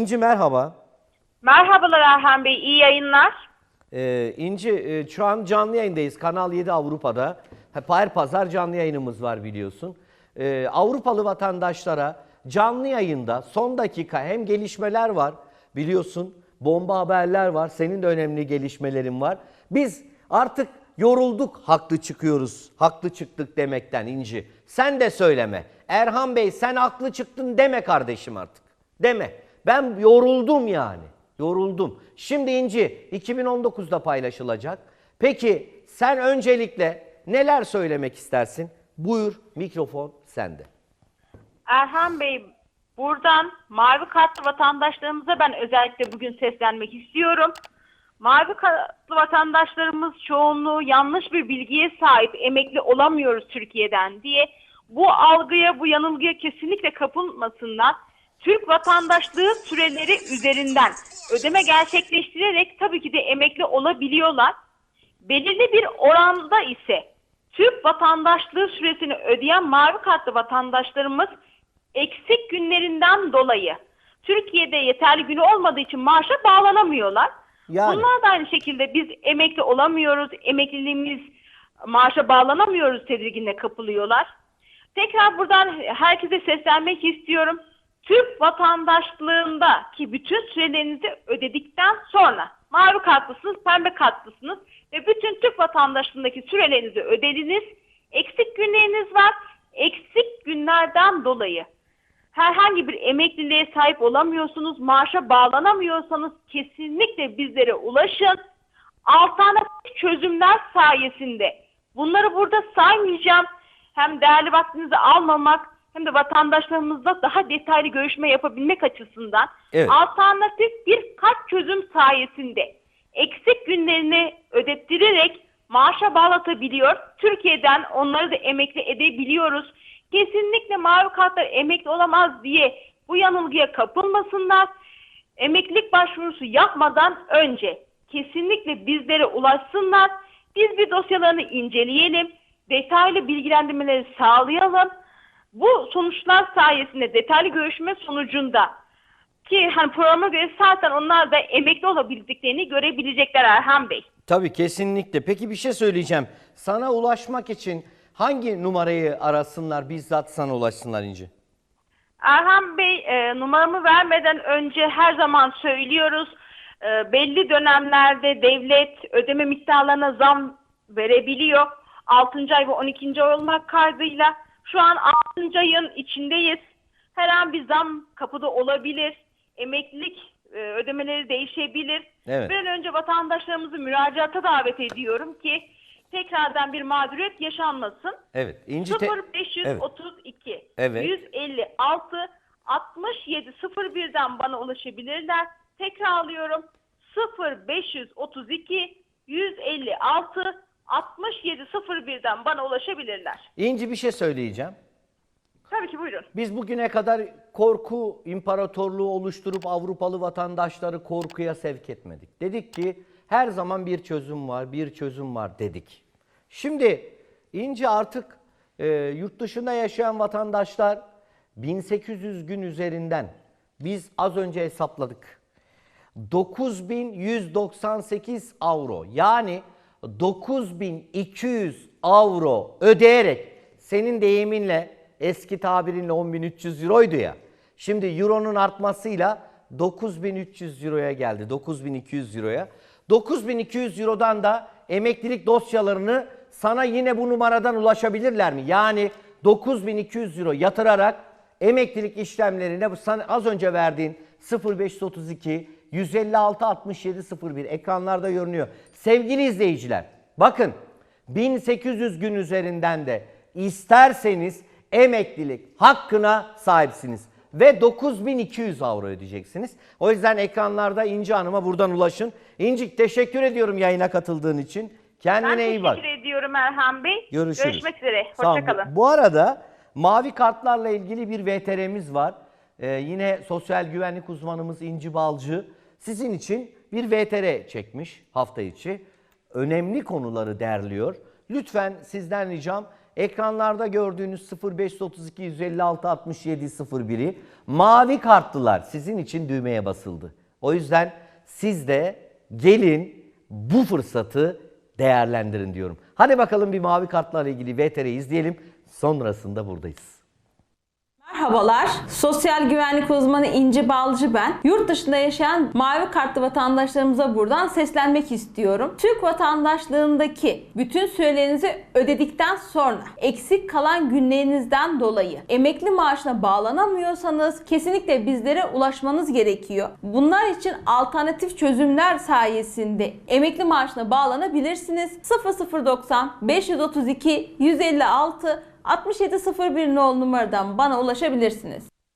İnci merhaba. Merhabalar Erhan Bey, iyi yayınlar. Ee, İnci e, şu an canlı yayındayız. Kanal 7 Avrupa'da. Her pazar canlı yayınımız var biliyorsun. Ee, Avrupalı vatandaşlara canlı yayında son dakika hem gelişmeler var biliyorsun. Bomba haberler var. Senin de önemli gelişmelerin var. Biz artık yorulduk haklı çıkıyoruz. Haklı çıktık demekten İnci. Sen de söyleme. Erhan Bey sen haklı çıktın deme kardeşim artık. Deme. Ben yoruldum yani. Yoruldum. Şimdi İnci 2019'da paylaşılacak. Peki sen öncelikle neler söylemek istersin? Buyur mikrofon sende. Erhan Bey, buradan mavi kartlı vatandaşlarımıza ben özellikle bugün seslenmek istiyorum. Mavi kartlı vatandaşlarımız çoğunluğu yanlış bir bilgiye sahip emekli olamıyoruz Türkiye'den diye bu algıya, bu yanılgıya kesinlikle kapılmasınlar. Türk vatandaşlığı süreleri üzerinden ödeme gerçekleştirerek tabii ki de emekli olabiliyorlar. Belirli bir oranda ise Türk vatandaşlığı süresini ödeyen mavi kartlı vatandaşlarımız eksik günlerinden dolayı Türkiye'de yeterli günü olmadığı için maaşa bağlanamıyorlar. Yani. Bunlar da aynı şekilde biz emekli olamıyoruz, emekliliğimiz maaşa bağlanamıyoruz tedirginle kapılıyorlar. Tekrar buradan herkese seslenmek istiyorum. Türk vatandaşlığında ki bütün sürelerinizi ödedikten sonra mavi kartlısınız, pembe kartlısınız ve bütün Türk vatandaşlığındaki sürelerinizi ödediniz. Eksik günleriniz var. Eksik günlerden dolayı herhangi bir emekliliğe sahip olamıyorsunuz, maaşa bağlanamıyorsanız kesinlikle bizlere ulaşın. Alternatif çözümler sayesinde bunları burada saymayacağım. Hem değerli vaktinizi almamak hem de vatandaşlarımızla daha detaylı görüşme yapabilmek açısından Evet. alternatif birkaç çözüm sayesinde eksik günlerini ödettirerek maaşa bağlatabiliyor. Türkiye'den onları da emekli edebiliyoruz. Kesinlikle mavi kartlar emekli olamaz diye bu yanılgıya kapılmasınlar. Emeklilik başvurusu yapmadan önce kesinlikle bizlere ulaşsınlar. Biz bir dosyalarını inceleyelim. Detaylı bilgilendirmeleri sağlayalım. Bu sonuçlar sayesinde detaylı görüşme sonucunda ki hani programa göre zaten onlar da emekli olabildiklerini görebilecekler Erhan Bey. Tabii kesinlikle. Peki bir şey söyleyeceğim. Sana ulaşmak için hangi numarayı arasınlar bizzat sana ulaşsınlar İnci? Erhan Bey e, numaramı vermeden önce her zaman söylüyoruz. E, belli dönemlerde devlet ödeme miktarlarına zam verebiliyor. 6. ay ve 12. ay olmak kaydıyla. Şu an 6. ayın içindeyiz. Her an bir zam kapıda olabilir. Emeklilik e, ödemeleri değişebilir. Evet. Bir an önce vatandaşlarımızı müracaata davet ediyorum ki tekrardan bir mağduriyet yaşanmasın. Evet. İnci te- 0532 Evet. 156 67 01'den bana ulaşabilirler. Tekrarlıyorum. 0532 156 67 01'den bana ulaşabilirler. İnci bir şey söyleyeceğim. Tabii ki buyurun. Biz bugüne kadar korku imparatorluğu oluşturup Avrupalı vatandaşları korkuya sevk etmedik. Dedik ki her zaman bir çözüm var, bir çözüm var dedik. Şimdi İnci artık e, yurt dışında yaşayan vatandaşlar 1800 gün üzerinden biz az önce hesapladık. 9198 avro yani 9200 avro ödeyerek senin deyiminle eski tabirinle 10300 euroydu ya. Şimdi euronun artmasıyla 9300 euroya geldi. 9200 euroya. 9200 eurodan da emeklilik dosyalarını sana yine bu numaradan ulaşabilirler mi? Yani 9200 euro yatırarak emeklilik işlemlerine az önce verdiğin 0532 156 67 01 ekranlarda görünüyor. Sevgili izleyiciler bakın 1800 gün üzerinden de isterseniz emeklilik hakkına sahipsiniz ve 9200 avro ödeyeceksiniz. O yüzden ekranlarda İnci Hanım'a buradan ulaşın. İnci teşekkür ediyorum yayına katıldığın için. Kendine Ben iyi bak. teşekkür ediyorum Erhan Bey. Görüşürüz. Görüşmek üzere. Hoşçakalın. Bu arada mavi kartlarla ilgili bir VTR'miz var. Ee, yine sosyal güvenlik uzmanımız İnci Balcı sizin için bir VTR çekmiş hafta içi. Önemli konuları derliyor. Lütfen sizden ricam Ekranlarda gördüğünüz 0532 156 67 01'i mavi kartlılar sizin için düğmeye basıldı. O yüzden siz de gelin bu fırsatı değerlendirin diyorum. Hadi bakalım bir mavi kartlarla ilgili VTR izleyelim. Sonrasında buradayız. Merhabalar. Sosyal güvenlik uzmanı İnci Balcı ben. Yurt dışında yaşayan mavi kartlı vatandaşlarımıza buradan seslenmek istiyorum. Türk vatandaşlığındaki bütün sürelerinizi ödedikten sonra eksik kalan günlerinizden dolayı emekli maaşına bağlanamıyorsanız kesinlikle bizlere ulaşmanız gerekiyor. Bunlar için alternatif çözümler sayesinde emekli maaşına bağlanabilirsiniz. 0090 532 156 6701 nol numaradan bana ulaşabilirsiniz.